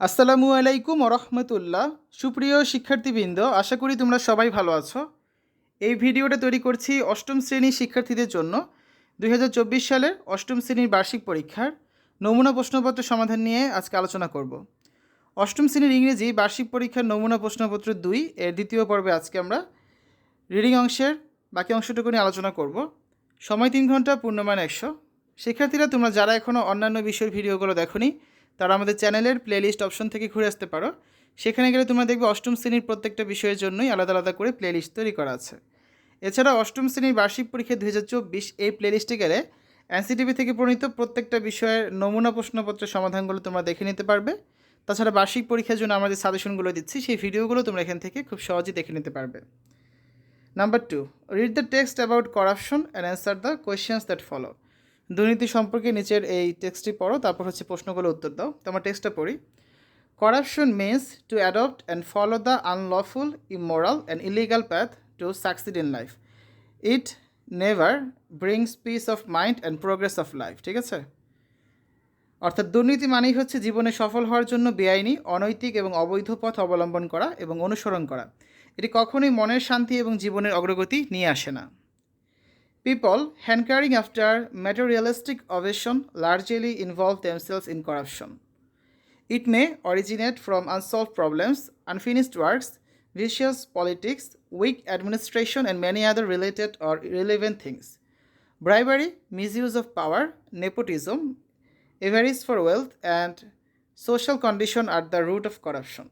আসসালামু আলাইকুম রহমতুল্লাহ সুপ্রিয় শিক্ষার্থীবৃন্দ, আশা করি তোমরা সবাই ভালো আছো। এই ভিডিওটা তৈরি করছি অষ্টম শ্রেণির শিক্ষার্থীদের জন্য দুই হাজার চব্বিশ সালের অষ্টম শ্রেণির বার্ষিক পরীক্ষার নমুনা প্রশ্নপত্র সমাধান নিয়ে আজকে আলোচনা করব। অষ্টম শ্রেণির ইংরেজি বার্ষিক পরীক্ষার নমুনা প্রশ্নপত্র দুই এর দ্বিতীয় পর্বে আজকে আমরা রিডিং অংশের বাকি অংশটুকু নিয়ে আলোচনা করব। সময় তিন ঘণ্টা, পূর্ণমান একশো। শিক্ষার্থীরা, তোমরা যারা এখনও অন্যান্য বিষয়ের ভিডিওগুলো দেখোনি তারা আমাদের চ্যানেলের প্লেলিস্ট অপশন থেকে ঘুরে আসতে পারো। সেখানে গেলে তোমরা দেখবে অষ্টম শ্রেণির প্রত্যেকটা বিষয়ের জন্যই আলাদা আলাদা করে প্লেলিস্ট তৈরি করা আছে। এছাড়া অষ্টম শ্রেণির বার্ষিক পরীক্ষা দু হাজার চব্বিশ এই প্লেলিস্টে গেলে এনসিটিভি থেকে প্রণীত প্রত্যেকটা বিষয়ের নমুনা প্রশ্নপত্রের সমাধানগুলো তোমরা দেখে নিতে পারবে। তাছাড়া বার্ষিক পরীক্ষার জন্য আমরা যে সাজেশনগুলো দিচ্ছি, সেই ভিডিওগুলো তোমরা এখান থেকে খুব সহজেই দেখে নিতে পারবে। Number two read the text about corruption and answer the questions that follow দুর্নীতি সম্পর্কে নিচের এই টেক্সটটি পড়ো, তারপর হচ্ছে প্রশ্নগুলো উত্তর দাও। তো আমার টেক্সটটা পড়ি। Corruption means to adopt and follow the unlawful immoral and illegal path to succeed in life it never brings peace of mind and progress of life ঠিক আছে? অর্থাৎ দুর্নীতি মানেই হচ্ছে জীবনে সফল হওয়ার জন্য বেআইনি, অনৈতিক এবং অবৈধ পথ অবলম্বন করা এবং অনুসরণ করা। এটি কখনোই মনের শান্তি এবং জীবনের অগ্রগতি নিয়ে আসে না। People hankering after materialistic ovation largely involve themselves in corruption. It may originate from unsolved problems, unfinished works, vicious politics, weak administration, and many other related or irrelevant things. Bribery, misuse of power, nepotism, avarice for wealth, and social condition are the root of corruption.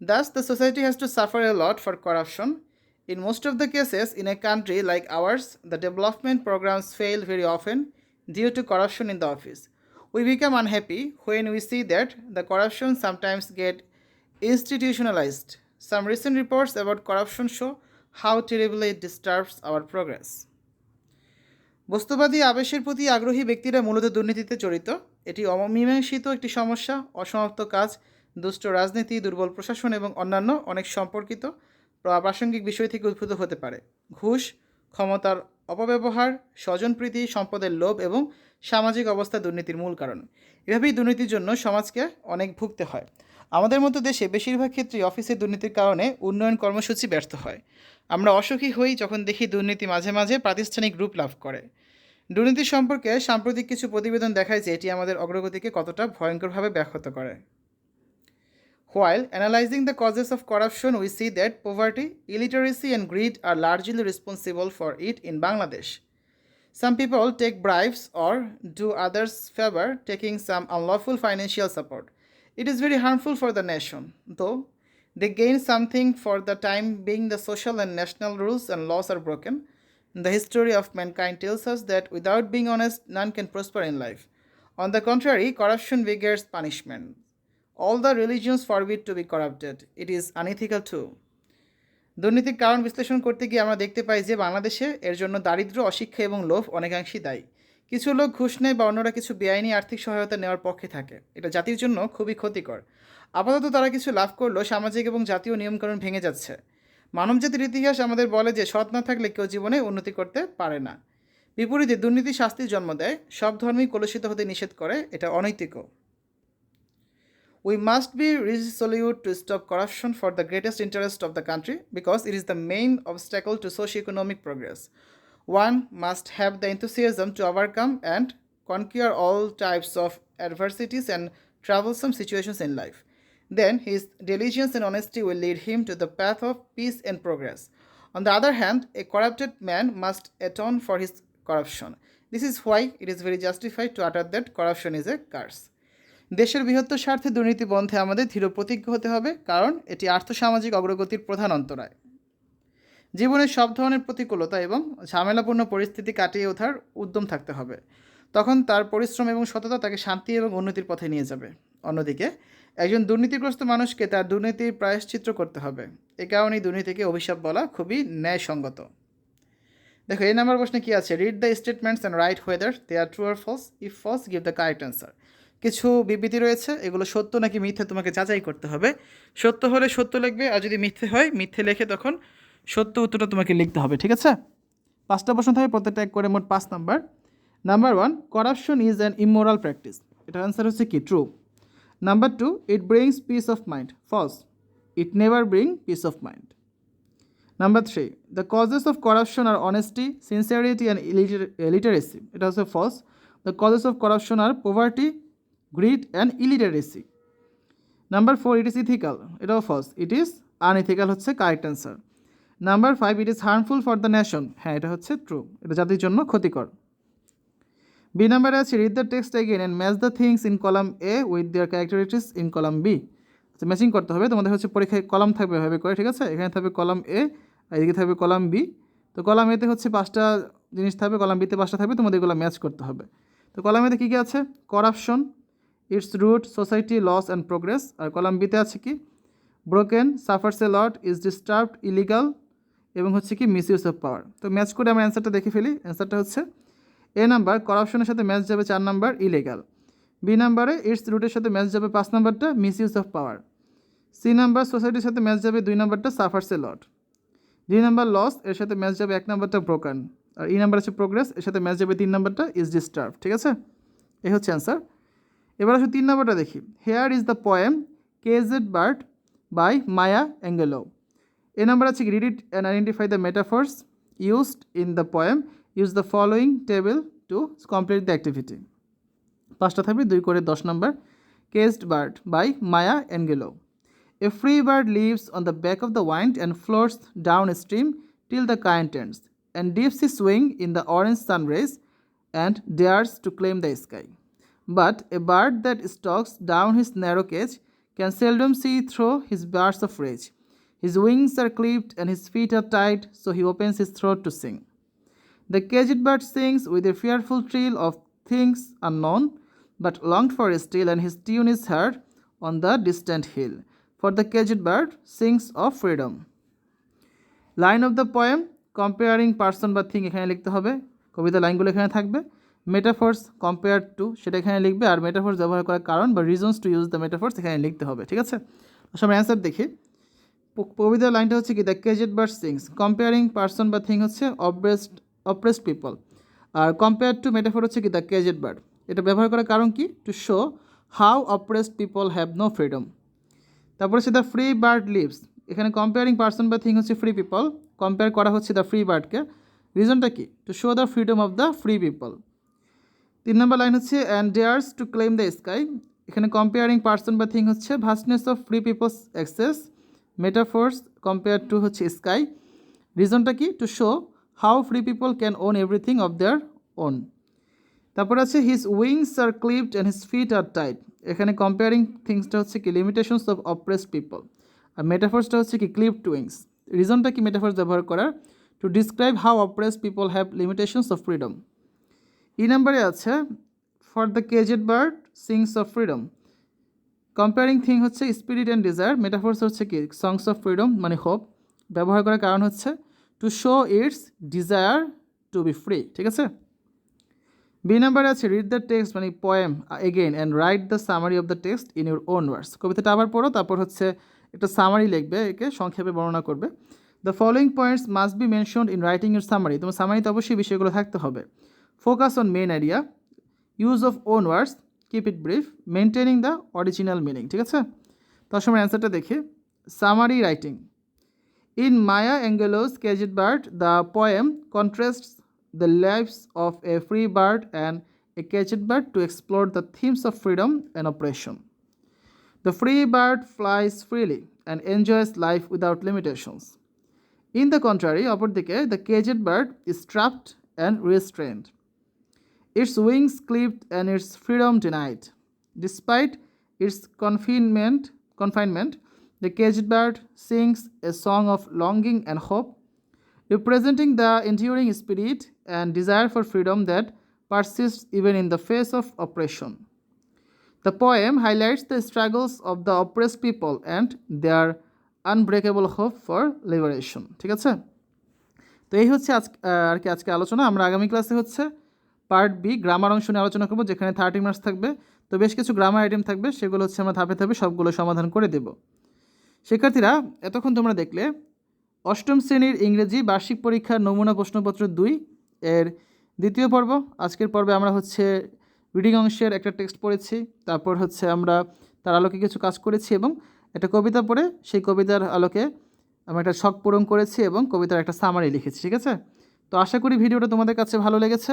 Thus, the society has to suffer a lot for corruption. In most of the cases, in a country like ours, the development programs fail very often due to corruption in the office. We become unhappy when we see that the corruption sometimes get institutionalized. Some recent reports about corruption show how terribly it disturbs our progress. বস্তুবাদী আবেশের প্রতি আগ্রহী ব্যক্তিরা মূলত দুর্নীতিতে জড়িত এটি অমীমাংসিত একটি সমস্যা অসমাপ্ত কাজ দুষ্ট রাজনীতি দুর্বল প্রশাসন এবং অন্যান্য অনেক সম্পর্কিত প্রা- প্রাসঙ্গিক বিষয় থেকে উদ্ভূত হতে পারে। ঘুষ, ক্ষমতার অপব্যবহার, স্বজনপ্রীতি, সম্পদের লোভ এবং সামাজিক অবস্থা দুর্নীতির মূল কারণ। এভাবেই দুর্নীতির জন্য সমাজকে অনেক ভুগতে হয়। আমাদের মতো দেশে বেশিরভাগ ক্ষেত্রেই অফিসে দুর্নীতির কারণে উন্নয়ন কর্মসূচি ব্যর্থ হয়। আমরা অসুখী হই যখন দেখি দুর্নীতি মাঝে মাঝে প্রাতিষ্ঠানিক রূপ লাভ করে। দুর্নীতি সম্পর্কে সাম্প্রতিক কিছু প্রতিবেদন দেখায় যে এটি আমাদের অগ্রগতিকে কতটা ভয়ঙ্করভাবে ব্যাহত করে। While analyzing the causes of corruption, we see that poverty, illiteracy, and greed are largely responsible for it in Bangladesh. Some people take bribes or do others favor, taking some unlawful financial support. It is very harmful for the nation, though they gain something for the time being the social and national rules and laws are broken. The history of mankind tells us that without being honest, none can prosper in life. On the contrary, corruption begets punishment. All the religions forbid to be corrupted. It is unethical to দুর্নীতির কারণ বিশ্লেষণ করতে গিয়ে আমরা দেখতে পাই যে বাংলাদেশে এর জন্য দারিদ্র্য, অশিক্ষা এবং লোভ অনেকাংশেই দায়ী। কিছু লোক ঘুষ নেয় বা অন্যরা কিছু বেআইনি আর্থিক সহায়তা নেওয়ার পক্ষে থাকে। এটা জাতির জন্য খুবই ক্ষতিকর। আপাতত তারা কিছু লাভ করলেও সামাজিক এবং জাতীয় নিয়মকানুন ভেঙে যাচ্ছে। মানবজাতির ইতিহাস আমাদের বলে যে সৎ না থাকলে কেউ জীবনে উন্নতি করতে পারে না। বিপরীতে দুর্নীতি শাস্তির জন্ম দেয়, সব ধর্মই কলুষিত হতে নিষেধ করে, এটা অনৈতিকও। We must be resolute to stop corruption for the greatest interest of the country because it is the main obstacle to socio-economic progress. One must have the enthusiasm to overcome and conquer all types of adversities and troublesome situations in life. Then his diligence and honesty will lead him to the path of peace and progress. On the other hand, a corrupted man must atone for his corruption. This is why it is very justified to utter that corruption is a curse. দেশের বৃহত্তর স্বার্থে দুর্নীতি বন্ধে আমাদের দৃঢ় প্রতিজ্ঞ হতে হবে, কারণ এটি আর্থসামাজিক অগ্রগতির প্রধান অন্তরায়। জীবনের সব ধরনের প্রতিকূলতা এবং ঝামেলাপূর্ণ পরিস্থিতি কাটিয়ে ওঠার উদ্যম থাকতে হবে। তখন তার পরিশ্রম এবং সততা তাকে শান্তি এবং উন্নতির পথে নিয়ে যাবে। অন্যদিকে, একজন দুর্নীতিগ্রস্ত মানুষকে তার দুর্নীতির প্রায়শ্চিত্র করতে হবে। এ কারণেই দুর্নীতিকে অভিশাপ বলা খুবই ন্যায়সঙ্গত। দেখো, এই নাম্বার প্রশ্নে কী আছে? Read the statements and write whether they are true or false if false give the correct answer কিছু বিবৃতি রয়েছে, এগুলো সত্য নাকি মিথ্যে তোমাকে যাচাই করতে হবে। সত্য হলে সত্য লিখবে আর যদি মিথ্যে হয়, মিথ্যে লেখে তখন সত্য উত্তরটা তোমাকে লিখতে হবে, ঠিক আছে? পাঁচটা প্রশ্ন থাকে, প্রত্যেকটা এক করে মোট পাঁচ number. Number one corruption is an immoral practice এটার অ্যান্সার হচ্ছে কি? True number two it brings peace of mind false it never bring peace of mind number three the causes of corruption are honesty sincerity and literacy এটা হচ্ছে false the causes of corruption are poverty greed and illiteracy. Number four it is ethical এটাও false it is unethical হচ্ছে correct answer number five it is harmful for the nation হ্যাঁ এটা হচ্ছে true এটা জাতির জন্য ক্ষতিকর। বি নাম্বারে আছে read the text again and match the things in column A with their characteristics in column B আচ্ছা ম্যাচিং করতে হবে। তোমাদের হচ্ছে পরীক্ষায় কলাম থাকবে এভাবে করে, ঠিক আছে? এখানে থাকবে কলাম এ এদিকে থাকবে কলাম বি তো কলাম এতে হচ্ছে পাঁচটা জিনিস থাকবে কলাম বিতে পাঁচটা থাকবে, তোমাদের এগুলো ম্যাচ করতে হবে। তো কলাম এতে কী কী আছে? Corruption its root society loss and progress R column বিতে আছে কি? Broken suffers a lot is disturbed illegal এবং হচ্ছে কি মিস ইউজ অফ পাওয়ার তো ম্যাচ করে আমরা অ্যান্সারটা দেখে ফেলি। অ্যান্সারটা হচ্ছে এ নাম্বার করাপশনের সাথে ম্যাচ যাবে চার নাম্বার ইলিগাল বি নাম্বারে ইটস রুটের সাথে ম্যাচ যাবে পাঁচ নাম্বারটা misuse of power C number সোসাইটির সাথে ম্যাচ যাবে দুই নাম্বারটা suffers a lot D number loss এর সাথে ম্যাচ যাবে এক নাম্বারটা ব্রোকান আর ই নাম্বার আছে প্রোগ্রেস এর সাথে ম্যাচ যাবে তিন নাম্বারটা ইজ ডিস্টার্ব ঠিক আছে? এই হচ্ছে অ্যান্সার এবার আসলে তিন নাম্বারটা দেখি। Here is the poem caged bird by Maya Angelou A number আছে read it and identify the metaphors used in the poem use the following table to complete the activity পাঁচটা থাকবে দুই করে দশ number. Caged bird by Maya Angelou A free bird lives on the back of the wind and floats downstream till the current ends, and dips his wing in the orange sun rays and dares to claim the. But a bird that stalks down his narrow cage can seldom see through his bursts of rage. His wings are clipped and his feet are tied, so he opens his throat to sing. The caged bird sings with a fearful trill of things unknown, but longed for still, and his tune is heard on the distant hill. For the caged bird sings of freedom. Line of the poem comparing person বা thing এখানে লিখতে হবে কবিতা লাইনগুলো এখানে থাকবে metaphors compare two সেটা এখানে লিখবে, আর মেটাফোর্স ব্যবহার করার কারণ বা reasons to use the metaphors এখানে লিখতে হবে, ঠিক আছে? আসলে আমরা অ্যান্সার দেখি। কবিতার লাইনটা হচ্ছে কি the caged bird sings comparing person বা থিং হচ্ছে অব্রেস্ট অপ্রেসড পিপল আর কম্পেয়ার টু মেটাফোর হচ্ছে কি দ্য কেজেড বার্ড এটা ব্যবহার করার কারণ কি? To show how oppressed people have no freedom তারপরে হচ্ছে দ্য ফ্রি বার্ড লিভস এখানে কম্পেয়ারিং পার্সন বা থিং হচ্ছে ফ্রি পিপল কম্পেয়ার করা হচ্ছে দ্য ফ্রি বার্ডকে রিজনটা কি? To show the freedom of the free people তিন নম্বর লাইন হচ্ছে and dares to claim the sky এখানে কম্পেয়ারিং পার্সন বা থিং হচ্ছে vastness of free people's access metaphors compare to হচ্ছে স্কাই রিজনটা কি? To show how free people can own everything of their own তারপর আছে his wings are clipped and his feet are tight এখানে comparing থিংসটা হচ্ছে কি? লিমিটেশনস অফ অপ্রেস পিপল আর মেটাফোর্সটা হচ্ছে কি? ক্লিপড উইংস রিজনটা কি? মেটাফোর্স ব্যবহার করার। To describe how oppress people have limitations of freedom E নাম্বারে আছে for the caged bird sings of freedom comparing thing হচ্ছে স্পিরিট অ্যান্ড ডিজায়ার মেটাফোর্স হচ্ছে কি? সংস অফ ফ্রিডম মানে হোপ ব্যবহার করার কারণ হচ্ছে to show its desire to be free ঠিক আছে? বি নাম্বারে আছে রিড দ্য টেক্সট মানে poem again and write the summary of the text in your own words কবিতাটা আবার পড়ো, তারপর হচ্ছে একটা সামারি লিখবে, একে সংক্ষেপে বর্ণনা করবে। The following points must be mention in writing your summary তোমার সামারিতে অবশ্যই বিষয়গুলো থাকতে হবে। Focus on main idea use of own words keep it brief maintaining the original meaning ঠিক আছে তার সময় অ্যান্সারটা দেখি summary writing In Maya Angelou's Caged Bird, the poem contrasts the lives of a free bird and a caged bird to explore the themes of freedom and oppression. The free bird flies freely and enjoys life without limitations. In the contrary, অপরদিকে, the caged bird is trapped and restrained, its wings clipped and its freedom denied. Despite its confinement, confinement, the caged bird sings a song of longing and hope, representing the enduring spirit and desire for freedom that persists even in the face of oppression. The poem highlights the struggles of the oppressed people and their unbreakable hope for liberation. ঠিক আছে তো এই হচ্ছে আজ আর কি আজকে আলোচনা আমরা আগামী ক্লাসে হচ্ছে পার্ট বি গ্রামার অংশ নিয়ে আলোচনা করব, যেখানে থার্টি মার্কস থাকবে। তো বেশ কিছু গ্রামার আইটেম থাকবে, সেগুলো হচ্ছে আমরা ধাপে ধাপে সবগুলো সমাধান করে দেব। শিক্ষার্থীরা, এতক্ষণ তোমরা দেখলে, অষ্টম শ্রেণির ইংরেজি বার্ষিক পরীক্ষার নমুনা প্রশ্নপত্র দুই এর দ্বিতীয় পর্ব। আজকের পর্বে আমরা হচ্ছে রিডিং অংশের একটা টেক্সট পড়েছি, তারপর হচ্ছে আমরা তার আলোকে কিছু কাজ করেছি এবং একটা কবিতা পড়ে, সেই কবিতার আলোকে আমরা একটা শখ পূরণ করেছি এবং কবিতার একটা সামারি লিখেছি, ঠিক আছে? তো আশা করি ভিডিওটা তোমাদের কাছে ভালো লেগেছে।